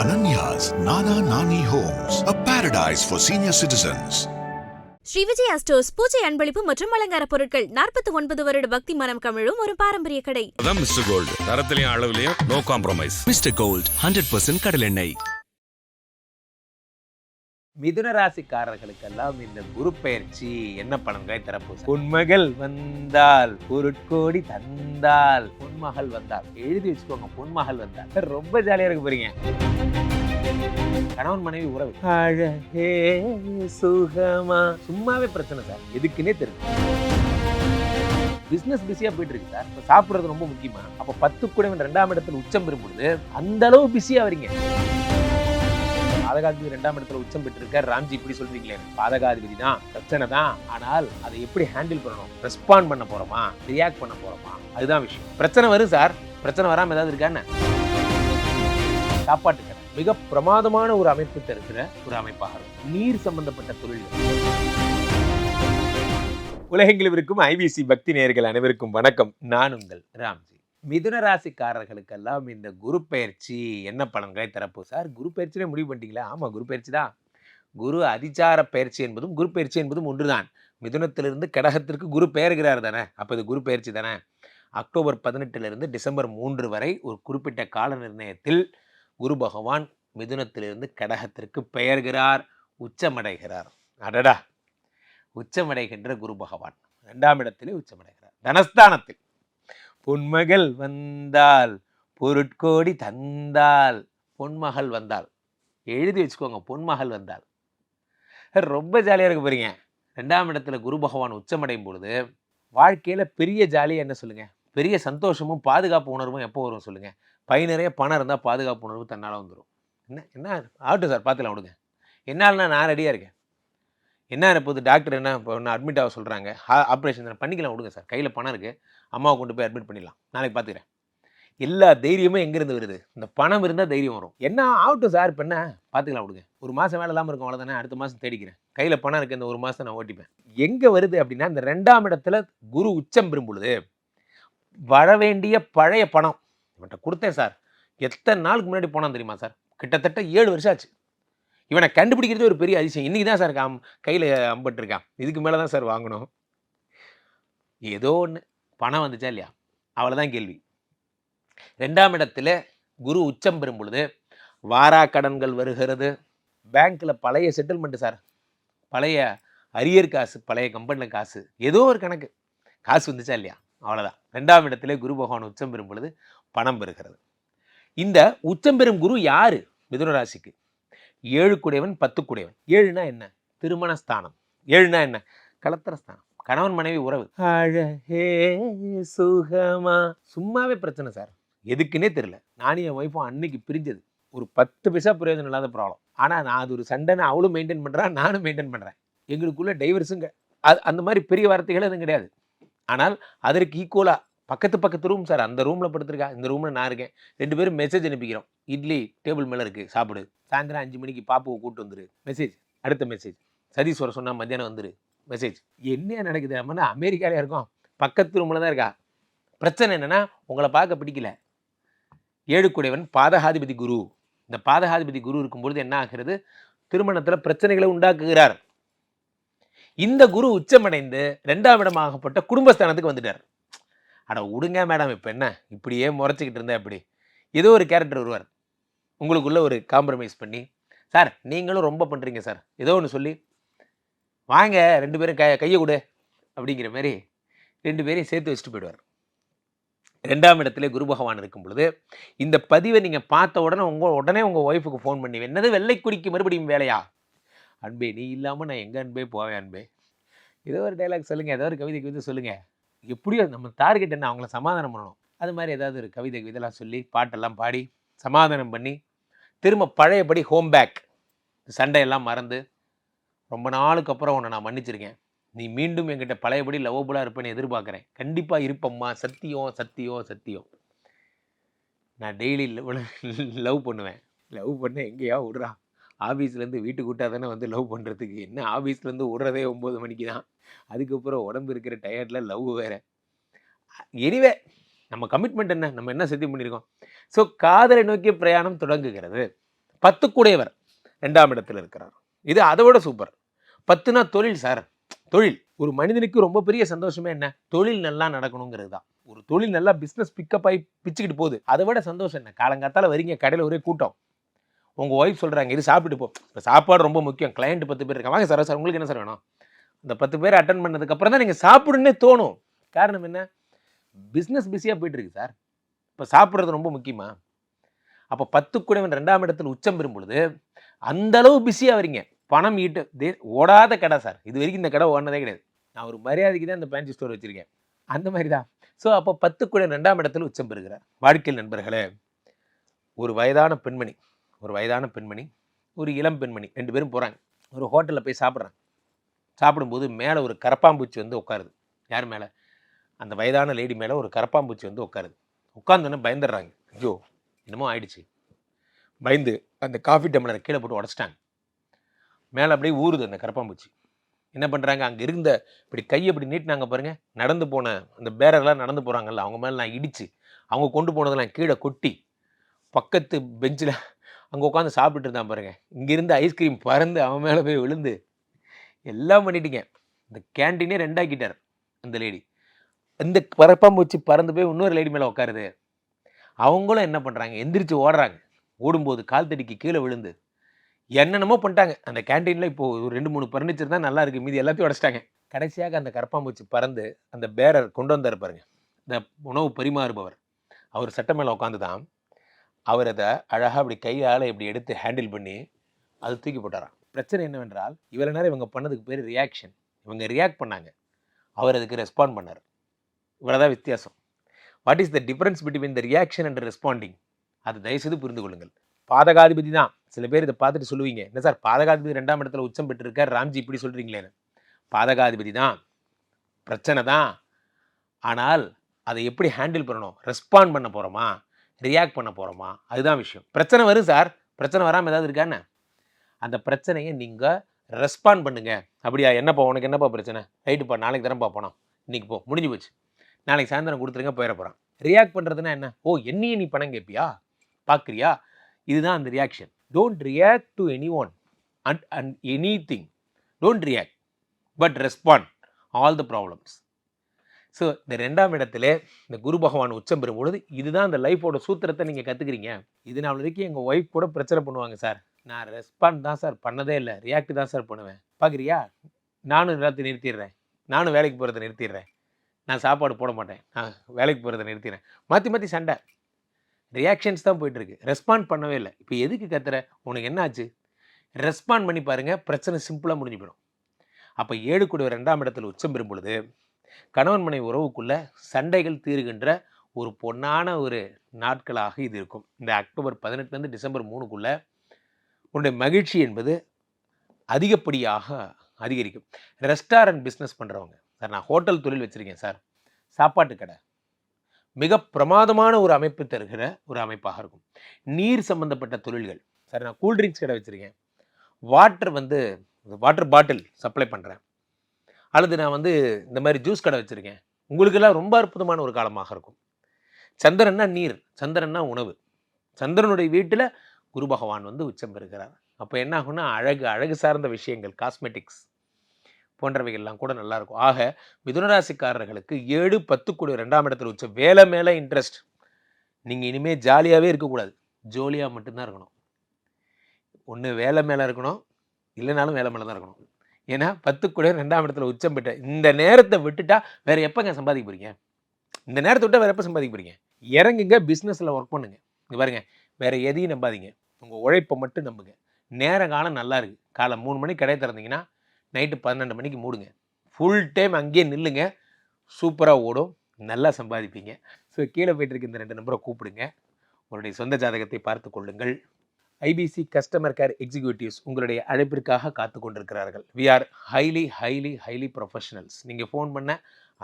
Ananya's Nana Nani Homes, a paradise for senior citizens. Shri Vijaya stores பூஜை அன்பளிப்பு மற்றும் அலங்கார பொருட்கள் நாற்பத்தி ஒன்பது வருட பக்தி மனம் கமிழும் ஒரு பாரம்பரிய கடை. அதான் மிஸ்டர் கோல்டு தரத்திலையும் அளவுலையும் no compromise mister gold hundred percent கடலெண்ணெய். மிதுன ராசிக்காரர்களுக்கெல்லாம் இந்த குரு பெயர்ச்சி என்ன பலன்களை தரப்போகுது? பொன்மகள் வந்தால் பொருட்கோடி தந்தால். பொன்மகள் வந்தால். எழுதி வச்சுக்கோங்க பொன்மகள் வந்தால். ரொம்ப ஜாலியா இருக்க போறீங்க. கணவன் மனைவி உறவு. அழகே சுகமா? சும்மாவே பிரச்சனை சார். எதுக்குன்னே தெரியும் பிசினஸ் பிஸியா போயிட்டு இருக்கு சார். இப்ப சாப்பிடுறது ரொம்ப முக்கியமா? அப்ப பத்து குடைவன் ரெண்டாம் இடத்துல உச்சம் பெறும் பொழுது அந்த அளவு பிஸியா வரீங்க பாதகாதிபதி ரெண்டாம் இடத்துல உச்சம் பெற்றிருக்கார். ராம்ஜி இப்படி சொல்றீங்களே பாதகாதிபதி தான் பிரச்சனை தான். ஆனால் அதை எப்படி ஹேண்டில் பண்ணணும்? ரெஸ்பாண்ட் பண்ண போறோமா? ரியாக்ட் பண்ண போறோமா? அதுதான் விஷயம். பிரச்சனை வரும் சார் பிரச்சனை வராமல் ஏதாவது இருக்கான்னு சாப்பாட்டு கடை. மிக பிரமாதமான ஒரு அமைப்பு தருகிற ஒரு அமைப்பாக இருக்கும். நீர் சம்பந்தப்பட்ட தொழில்கள் உலகெங்கிலும் இருக்கும் ஐபிசி பக்தி நேர்கள் அனைவருக்கும் வணக்கம். நான் உங்கள் ராம்ஜி. மிதுன ராசிக்காரர்களுக்கெல்லாம் இந்த குரு பயிற்சி என்ன பலன்களை தரப்போ சார் குரு பயிற்சியிலே முடிவு பண்ணிட்டீங்களா? ஆமாம் குரு பயிற்சி தான். குரு அதிச்சார பயிற்சி என்பதும் குரு பயிற்சி என்பதும் ஒன்றுதான். மிதுனத்திலிருந்து கடகத்திற்கு குரு பெயர்கிறார் தானே? அப்போ இது குரு பயிற்சி தானே? அக்டோபர் பதினெட்டிலிருந்து டிசம்பர் மூன்று வரை ஒரு குறிப்பிட்ட கால நிர்ணயத்தில் குரு பகவான் மிதுனத்திலிருந்து கடகத்திற்கு பெயர்கிறார் உச்சமடைகிறார். அடடா! உச்சமடைகின்ற குரு பகவான். இரண்டாம் இடத்திலே உச்சமடைகிறார். தனஸ்தானத்தில். பொன்மகள் வந்தால் பொருட்கோடி தந்தால் பொன்மகள் வந்தால். எழுதி வச்சுக்கோங்க பொன்மகள் வந்தால். ரொம்ப ஜாலியாக இருக்க போகிறீங்க ரெண்டாம் இடத்துல குரு பகவான் உச்சமடையும் பொழுது வாழ்க்கையில் பெரிய ஜாலியாக என்ன சொல்லுங்கள் பெரிய சந்தோஷமும் பாதுகாப்பு உணர்வும் எப்போ வரும் சொல்லுங்கள் பை நிறைய பணம் இருந்தால் பாதுகாப்பு உணர்வு தன்னால் வந்துடும் என்ன என்ன? ஆகட்டும் சார் பார்த்துலாம் விடுங்க. என்னால்னா நான் ரெடியாக இருக்கேன். என்ன இருப்போது டாக்டர் என்ன இப்போ ஒன்று அட்மிட் ஆக சொல்கிறாங்க ஆப்ரேஷன் பண்ணிக்கலாம் விடுங்க சார். கையில் பணம் இருக்குது அம்மாவை கொண்டு போய் அட்மிட் பண்ணிடலாம். நாளைக்கு பார்த்துக்கிறேன் எல்லா தைரியமும் எங்கேருந்து வருது? இந்த பணம் இருந்தால் தைரியம் வரும். என்ன ஆகட்டும் சார் இப்போ என்ன பார்த்துக்கலாம் விடுங்க. ஒரு மாதம் வேலை இல்லாமல் இருக்கும் அவ்வளோதானே அடுத்த மாதம் தேடிக்கிறேன். கையில் பணம் இருக்குது இந்த ஒரு மாதம் நான் ஓட்டிப்பேன். எங்கே வருது அப்படின்னா இந்த ரெண்டாம் இடத்துல குரு உச்சம் பெறும் பொழுது வர வேண்டிய பழைய பணம் இவன்கிட்ட கொடுத்தேன் சார் எத்தனை நாளுக்கு முன்னாடி போனான் தெரியுமா சார் கிட்டத்தட்ட ஏழு வருஷம் ஆச்சு. இவனை கண்டுபிடிக்கிறது ஒரு பெரிய அதிசயம். இன்றைக்கி தான் சார் கையில் அம்பட்டுருக்கான் இதுக்கு மேலே தான் சார் வாங்கணும். ஏதோ ஒன்று பணம் வந்துச்சா இல்லையா? அவ்வளோதான் கேள்வி. ரெண்டாம் இடத்துல குரு உச்சம் பெறும் பொழுது வாரா கடன்கள் வருகிறது. பேங்க்கில் பழைய செட்டில்மெண்ட்டு சார் பழைய அரியர் காசு பழைய கம்பெனியில் காசு ஏதோ ஒரு கணக்கு. காசு வந்துச்சா இல்லையா? அவ்வளோதான் ரெண்டாம் இடத்துல குரு பகவான் உச்சம் பெறும் பொழுது பணம் பெறுகிறது. இந்த உச்சம் பெறும் குரு யார்? மிதுன ராசிக்கு. ஏழு குடையவன் பத்து குடையவன். ஏழுனா என்ன? திருமண ஸ்தானம் ஏழுனா என்ன? கலத்திர ஸ்தானம் கணவன் மனைவி உறவு. அழகே சுகமா? சும்மாவே பிரச்சனை சார். எதுக்குன்னே தெரியல. நானும் என் ஒய்ஃபும் அன்னைக்கு பிரிஞ்சது. ஒரு பத்து பைசா பிரயோஜனம் இல்லாத ப்ராப்ளம் ஆனால் நான் அது ஒரு சண்டைன்னு அவளும் மெயின்டைன் பண்ணுறான் நானும் மெயின்டைன் பண்ணுறேன் எங்களுக்குள்ள டைவர்ஸுங்க அது அந்த மாதிரி பெரிய வார்த்தைகள் எதுவும் கிடையாது. ஆனால் அதற்கு ஈக்குவலாக பக்கத்து பக்கத்து ரூம் சார். அந்த ரூமில் படுத்துருக்கா இந்த ரூமில் நான் இருக்கேன். ரெண்டு பேரும் மெசேஜ் அனுப்பிக்கிறோம். இட்லி டேபிள் மேலே இருக்குது சாப்பிடு. சாயந்தரம் அஞ்சு மணிக்கு பாப்புவை கூப்பிட்டு வந்துரு. மெசேஜ் அடுத்த மெசேஜ் சதீஸ்வரர் சொன்னால் மத்தியானம் வந்துரு. மெசேஜ் என்ன நடக்குது நம்ம அமெரிக்காலே இருக்கோம். பக்கத்து ரூமில் தான் இருக்கா? பிரச்சனை என்னென்னா உங்களை பார்க்க பிடிக்கல. ஏழுக்குடையவன் பாதகாதிபதி குரு. இந்த பாதகாதிபதி குரு இருக்கும்பொழுது என்ன ஆகிறது? திருமணத்தில் பிரச்சனைகளை உண்டாக்குகிறார். இந்த குரு உச்சமடைந்து ரெண்டாம் இடமாகப்பட்ட குடும்பஸ்தானத்துக்கு வந்துட்டார். அட விடுங்க மேடம் இப்போ என்ன? இப்படியே முறைச்சிக்கிட்டு இருந்தா அப்படி ஏதோ ஒரு கேரக்டர் வருவார் உங்களுக்குள்ள ஒரு காம்ப்ரமைஸ் பண்ணி சார் நீங்களும் ரொம்ப பண்ணுறீங்க சார். ஏதோ ஒன்று சொல்லி வாங்க ரெண்டு பேரும் க கையை கொடு அப்படிங்கிற மாதிரி ரெண்டு பேரையும் சேர்த்து வச்சுட்டு போயிடுவார். ரெண்டாம் இடத்துல குரு பகவான் இருக்கும் பொழுது இந்த பதிவை நீங்கள் பார்த்த உடனே உங்கள் உடனே உங்கள் ஒய்ஃபுக்கு ஃபோன் பண்ணி என்னது வெள்ளைக்குடிக்கு மறுபடியும் வேலையா? அன்பே நீ இல்லாமல் நான் எங்கே அன்பே போவேன் அன்பே. ஏதோ ஒரு டைலாக் சொல்லுங்கள் ஏதோ ஒரு கவிதை கவிதை சொல்லுங்கள் எப்படியோ நம்ம டார்கெட் என்ன? அவங்கள சமாதானம் பண்ணணும். அது மாதிரி ஏதாவது ஒரு கவிதை கவிதைலாம் சொல்லி பாட்டெல்லாம் பாடி சமாதானம் பண்ணி திரும்ப பழையபடி ஹோம் பேக் சண்டையெல்லாம் மறந்து ரொம்ப நாளுக்கு அப்புறம் உன்னை நான் மன்னிச்சிருக்கேன். நீ மீண்டும் என்கிட்ட பழையபடி லவ்வபுளாக இருப்பேன்னு எதிர்பார்க்குறேன். கண்டிப்பாக இருப்பம்மா. சத்தியம் சத்தியம் சத்தியம். நான் டெய்லி லவ் பண்ணுவேன். லவ் பண்ண எங்கேயா விடுறா? ஆஃபீஸ்லேருந்து வீட்டுக்கு விட்டா தானே வந்து லவ் பண்ணுறதுக்கு என்ன ஆஃபீஸ்லேருந்து விடுறதே ஒம்பது மணிக்கு தான். அதுக்கப்புறம் உடம்பு இருக்கிற டயர்டில் லவ் வேறு. எனிவே நம்ம கமிட்மெண்ட் என்ன? நம்ம என்ன சத்தியம் பண்ணியிருக்கோம்? ஸோ காதலை நோக்கிய பிரயாணம் தொடங்குகிறது. பத்து கூடையவர் ரெண்டாம் இடத்துல இருக்கிறார். இது அதை விட சூப்பர் பத்துனா தொழில் சார். தொழில். ஒரு மனிதனுக்கு ரொம்ப பெரிய சந்தோஷமே என்ன? தொழில் நல்லா நடக்கணுங்கிறது தான். ஒரு தொழில் நல்லா பிஸ்னஸ் பிக்கப் ஆகி பிச்சுக்கிட்டு போகுது. அதை விட சந்தோஷம் என்ன? காலங்காத்தால வரீங்க கடையில் ஒரே கூட்டம். உங்கள் ஒய்ஃப் சொல்கிறாங்க இது சாப்பிட்டு போ. இப்போ சாப்பாடு ரொம்ப முக்கியம். கிளையண்ட் பத்து பேர் இருக்காங்க. வாங்க சார் சார் உங்களுக்கு என்ன சார் வேணும்? அந்த பத்து பேர் அட்டன் பண்ணதுக்கப்புறம் தான் நீங்கள் சாப்பிடுன்னே தோணும். காரணம் என்ன? பிஸ்னஸ் பிஸியாக போயிட்டுருக்கு சார். இப்போ சாப்பிட்றது ரொம்ப முக்கியமா? அப்போ பத்து கூடவன் ரெண்டாம் இடத்துல உச்சம் பெறும் பொழுது அந்த அளவு பிஸியாக வரீங்க பணம் ஈட்டு தே ஓடாத கடை சார். இது வரைக்கும் இந்த கடை ஓடினதே கிடையாது. நான் ஒரு மரியாதைக்கு தான் இந்த பேன்சி ஸ்டோர் வச்சுருக்கேன். அந்த மாதிரி தான். ஸோ அப்போ பத்து கூட ரெண்டாம் இடத்துல உச்சம் பெறுகிறார். வாழ்க்கையில் நண்பர்களே ஒரு வயதான பெண்மணி ஒரு வயதான பெண்மணி ஒரு இளம் பெண்மணி ரெண்டு பேரும் போகிறாங்க ஒரு ஹோட்டலில் போய் சாப்பிட்றாங்க. சாப்பிடும்போது மேலே ஒரு கரப்பாம்பூச்சி வந்து உட்காருது. யார் மேலே? அந்த வயதான லேடி மேலே ஒரு கரப்பாம்பூச்சி வந்து உட்காருது. உட்காந்தோன்னே பயந்துடுறாங்க. ஐயோ என்னமோ ஆயிடுச்சு. பயந்து அந்த காஃபி டம்ளரை கீழே போட்டு உடச்சிட்டாங்க. மேலே அப்படியே ஊறுது அந்த கரப்பாம்பூச்சி என்ன பண்ணுறாங்க அங்கே இருந்த இப்படி கையை இப்படி நீட்டினாங்க பாருங்கள் நடந்து போன அந்த பேரர்லாம் நடந்து போகிறாங்கல்ல அவங்க மேலே நான் இடித்து அவங்க கொண்டு போனதெல்லாம் கீழே கொட்டி பக்கத்து பெஞ்சில் அங்கே உட்காந்து சாப்பிட்டுட்டு இருந்தான் பாருங்கள் இங்கேருந்து ஐஸ்கிரீம் பறந்து அவன் மேலே போய் விழுந்து எல்லாம் பண்ணிட்டீங்க. இந்த கேன்டீனே ரெண்டாக்கிட்டார் அந்த லேடி இந்த பரப்பாம்பூச்சி பறந்து போய் இன்னொரு லேடி மேலே உட்காருது. அவங்களும் என்ன பண்ணுறாங்க எந்திரிச்சு ஓடுறாங்க. ஓடும்போது கால் தடிக்கு கீழே விழுந்து என்னென்னமோ பண்ணிட்டாங்க. அந்த கேன்டீனில் இப்போது ஒரு ரெண்டு மூணு பர்னிச்சர் தான் நல்லா இருக்குது மீதி எல்லாத்தையும் உடச்சிட்டாங்க. கடைசியாக அந்த கரப்பாம்பூச்சி பறந்து அந்த பேரர் கொண்டு வந்தார் பாருங்க. இந்த உணவு பரிமாறுபவர். அவர் சட்டம் மேலே உட்காந்து தான் அவர் அதை அழகாக அப்படி கையால் இப்படி எடுத்து ஹேண்டில் பண்ணி அது தூக்கி போட்டாராம். பிரச்சனை என்னவென்றால் இவ்வளோ நேரம் இவங்க பண்ணதுக்கு பேர் ரியாக்ஷன் இவங்க ரியாக்ட் பண்ணாங்க. அவர் அதுக்கு ரெஸ்பாண்ட் பண்ணார். இவ்வளோதான் வித்தியாசம். What is the difference between the reaction and responding அது தயவுசெய்து புரிந்து கொள்ளுங்கள். பாதகாதிபதி தான். சில பேர் இதை பார்த்துட்டு சொல்லுவீங்க என்ன சார் பாதகாதிபதி ரெண்டாம் இடத்துல உச்சம் பெற்றிருக்கார் ராம்ஜி இப்படி சொல்கிறீங்களேன்னு பாதகாதிபதி தான். பிரச்சனை தான். ஆனால் அதை எப்படி ஹேண்டில் பண்ணணும்? ரெஸ்பாண்ட் பண்ண போகிறோமா ரியாக்ட் பண்ண போகிறோமா அதுதான் விஷயம். பிரச்சனை வரும் சார். பிரச்சனை வராமல் ஏதாவது இருக்கான்னு அந்த பிரச்சனையை நீங்கள் ரெஸ்பாண்ட் பண்ணுங்க. அப்படியா? என்னப்பா உனக்கு என்னப்பா பிரச்சனை? ரைட்டுப்பா நாளைக்கு தரேன்ப்பா போனோம். இன்னைக்கு போ முடிஞ்சு போச்சு. நாளைக்கு சாயந்தரம் கொடுத்துருங்க போயிட போகிறான் ரியாக்ட் பண்ணுறதுனா என்ன? ஓ என்னையே நீ பணம் கேட்பியா பார்க்குறியா இதுதான் அந்த reaction don't react to anyone and and anything don't react but respond all the problems so இந்த ரெண்டாம் இடத்துல இந்த குரு பகவான் உச்சம் பெறும் பொழுது இதுதான் இந்த லைஃபோட சூத்திரத்தை நீங்கள் கற்றுக்குறீங்க இது நான் வரைக்கும் எங்கள் ஒய்ஃப் கூட பிரச்சனை பண்ணுவாங்க சார் நான் ரெஸ்பாண்ட் தான் சார் பண்ணதே இல்லை. ரியாக்ட் தான் சார் பண்ணுவேன். பார்க்குறியா நானும் எல்லாத்தையும் நிறுத்திடுறேன். நானும் வேலைக்கு போகிறத நிறுத்திடுறேன். நான் சாப்பாடு போட மாட்டேன். நான் வேலைக்கு போகிறத நிறுத்திடுறேன். மாற்றி மாற்றி சண்டை. ரியாக்ஷன்ஸ் தான் போயிட்டுருக்கு. ரெஸ்பாண்ட் பண்ணவே இல்லை. இப்போ எதுக்கு கத்துற? உனக்கு என்ன ஆச்சு ரெஸ்பாண்ட் பண்ணி பாருங்கள் பிரச்சனை சிம்பிளாக முடிஞ்சு போயிடும். அப்போ ஏழு கூடிய ரெண்டாம் இடத்துல உச்சம் பெறும் பொழுது கணவன் மனை உறவுக்குள்ள சண்டைகள் தீருகின்ற ஒரு பொன்னான ஒரு நாட்களாக இது இருக்கும். இந்த அக்டோபர் பதினெட்டுலேருந்து டிசம்பர் மூணுக்குள்ளே உன்னுடைய மகிழ்ச்சி என்பது அதிகப்படியாக அதிகரிக்கும். ரெஸ்டாரண்ட் பிஸ்னஸ் பண்ணுறவங்க சார் நான் ஹோட்டல் தொழில் வச்சுருக்கேன் சார். சாப்பாட்டு கடை. மிக பிரமாதமான ஒரு அமைப்பு தருகிற ஒரு அமைப்பாக இருக்கும். நீர் சம்பந்தப்பட்ட தொழில்கள். சார் நான் கூல்ட்ரிங்க்ஸ் கடை வச்சுருக்கேன். வாட்டர் வந்து வாட்டர் பாட்டில் சப்ளை பண்ணுறேன் அல்லது நான் வந்து இந்த மாதிரி ஜூஸ் கடை வச்சுருக்கேன். உங்களுக்கெல்லாம் ரொம்ப அற்புதமான ஒரு காலமாக இருக்கும். சந்திரன்னா நீர் சந்திரன்னா உணவு. சந்திரனுடைய வீட்டில் குரு பகவான் வந்து உச்சம் பெறுகிறார். அப்போ என்ன ஆகும்னா அழகு அழகு சார்ந்த விஷயங்கள் காஸ்மெட்டிக்ஸ் போன்றவைகள்லாம் கூட நல்லாயிருக்கும் ஆக மிதுனராசிக்காரர்களுக்கு ஏழு பத்து கூட ரெண்டாம் இடத்துல வச்ச வேலை மேலே இன்ட்ரெஸ்ட் நீங்கள் இனிமேல் ஜாலியாகவே இருக்கக்கூடாது. ஜோலியாக மட்டும்தான் இருக்கணும். ஒன்று வேலை மேலே இருக்கணும். இல்லைனாலும் வேலை மேலே தான் இருக்கணும். ஏன்னா பத்து கூட ரெண்டாம் இடத்துல உச்சம் பெற்ற இந்த நேரத்தை விட்டுட்டா வேறு எப்போங்க சம்பாதிக்க போறீங்க? இந்த நேரத்தை விட்டால் வேறு எப்போ சம்பாதிக்க போகிறீங்க இறங்குங்க பிஸ்னஸில் ஒர்க் பண்ணுங்க. இங்கே பாருங்க வேறு எதையும் நம்பாதீங்க. உங்கள் உழைப்பை மட்டும் நம்புங்க. நேர காலம் நல்லா இருக்குது காலை மூணு மணிக்கு கடையை திறந்தீங்கன்னா நைட்டு பன்னெண்டு மணிக்கு மூடுங்க. ஃபுல் டைம் அங்கேயே நில்லுங்க. சூப்பராக ஓடும். நல்லா சம்பாதிப்பீங்க. ஸோ கீழே போய்ட்டு இருக்க இந்த ரெண்டு நம்பரை கூப்பிடுங்க. உங்களுடைய சொந்த ஜாதகத்தை பார்த்து கொள்ளுங்கள். ஐபிசி கஸ்டமர் கேர் எக்ஸிக்யூட்டிவ்ஸ் உங்களுடைய அழைப்பிற்காக காத்து கொண்டிருக்கிறார்கள். We are highly highly highly professionals நீங்கள் ஃபோன் பண்ண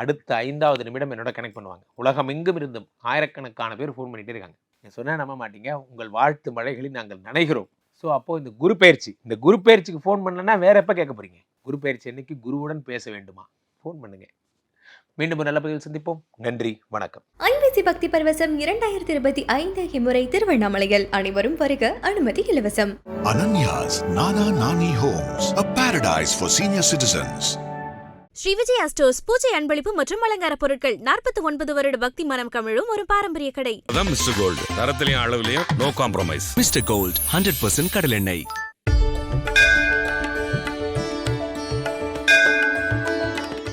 அடுத்த ஐந்தாவது நிமிடம் என்னோட கனெக்ட் பண்ணுவாங்க. உலகம் எங்கும் இருந்தும் ஆயிரக்கணக்கான பேர் ஃபோன் பண்ணிகிட்டே இருக்காங்க. நீங்கள் சொன்னால் நம்ப மாட்டீங்க. உங்கள் வாழ்த்து மழைகளில் நாங்கள் நனைகிறோம். ஸோ அப்போது இந்த குரு பயிற்சி. இந்த குரு பயிற்சிக்கு ஃபோன் பண்ணலன்னா வேறு எப்போ கேட்க போகிறீங்க குரு பயிற்சி என்னைக்கு குருவுடன் பேச வேண்டுமா? ஃபோன் பண்ணுங்க. மீண்டும் ஒரு நல்ல பதிவில் சந்திப்போம். நன்றி வணக்கம். ஐபிசி பக்தி பரவசம் இரண்டாயிரத்தி இருபத்தி ஐந்து இம்முறை திருவண்ணாமலையில் அனைவரும் வருக அனுமதி இலவசம். Ananya's Nana Nani Homes, a paradise for senior citizens. Shri Vijaya stores பூஜை அன்பளிப்பு மற்றும் அலங்கார பொருட்கள் நாற்பத்தி ஒன்பது வருட பக்தி மனம் கமிழும் ஒரு பாரம்பரிய கடை. அதான் மிஸ்டர் கோல்டு தரத்திலையும் அளவுலையும் no compromise mister gold hundred percent கடலெண்ணெய்.